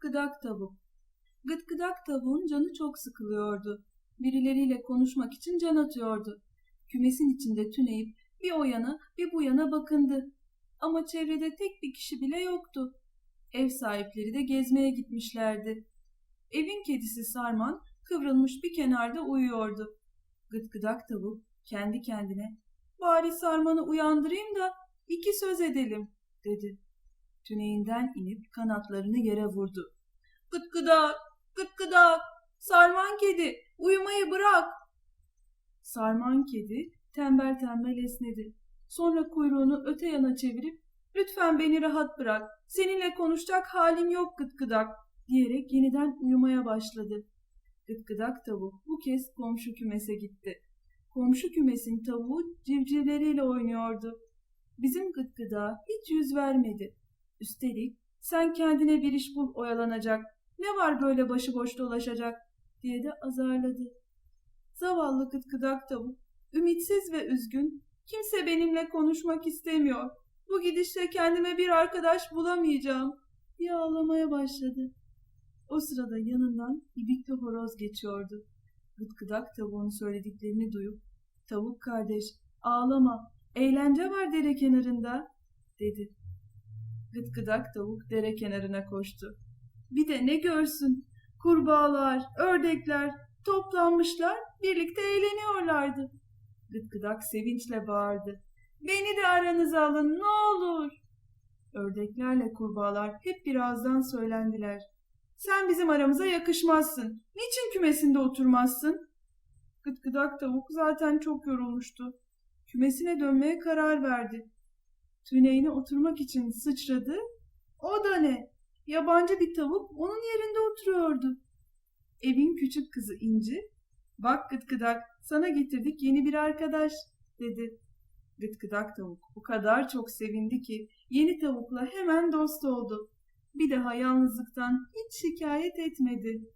Gıdgıdak tavuk. Gıdgıdak tavuğun canı çok sıkılıyordu. Birileriyle konuşmak için can atıyordu. Kümesin içinde tüneyip bir o yana bir bu yana bakındı. Ama çevrede tek bir kişi bile yoktu. Ev sahipleri de gezmeye gitmişlerdi. Evin kedisi Sarman kıvrılmış bir kenarda uyuyordu. Gıdgıdak tavuk kendi kendine bari Sarman'ı uyandırayım da iki söz edelim dedi. Tüneyinden inip kanatlarını yere vurdu. Gıdgıdak, gıdgıdak, sarman kedi, uyumayı bırak. Sarman kedi tembel tembel esnedi. Sonra kuyruğunu öte yana çevirip lütfen beni rahat bırak, seninle konuşacak halim yok gıdgıdak diyerek yeniden uyumaya başladı. Gıdgıdak tavuk bu kez komşu kümese gitti. Komşu kümesin tavuğu civcivleriyle oynuyordu. Bizim gıdgıda hiç yüz vermedi. Üstelik sen kendine bir iş bul oyalanacak. Ne var böyle başıboş dolaşacak diye de azarladı. Zavallı gıdgıdak tavuk, ümitsiz ve üzgün, kimse benimle konuşmak istemiyor. Bu gidişle kendime bir arkadaş bulamayacağım diye ağlamaya başladı. O sırada yanından ibikli horoz geçiyordu. Gıdgıdak tavuğun söylediklerini duyup, tavuk kardeş ağlama, eğlence var dere kenarında dedi. Gıdgıdak tavuk dere kenarına koştu. Bir de ne görsün? Kurbağalar, ördekler toplanmışlar, birlikte eğleniyorlardı. Gıdgıdak sevinçle bağırdı. Beni de aranıza alın ne olur. Ördeklerle kurbağalar hep birazdan söylendiler. Sen bizim aramıza yakışmazsın. Niçin kümesinde oturmazsın? Gıdgıdak tavuk zaten çok yorulmuştu. Kümesine dönmeye karar verdi. Tüneyine oturmak için sıçradı. O da ne? Yabancı bir tavuk onun yerinde oturuyordu. Evin küçük kızı İnci, bak gıdgıdak sana getirdik yeni bir arkadaş dedi. Gıdgıdak tavuk o kadar çok sevindi ki yeni tavukla hemen dost oldu. Bir daha yalnızlıktan hiç şikayet etmedi.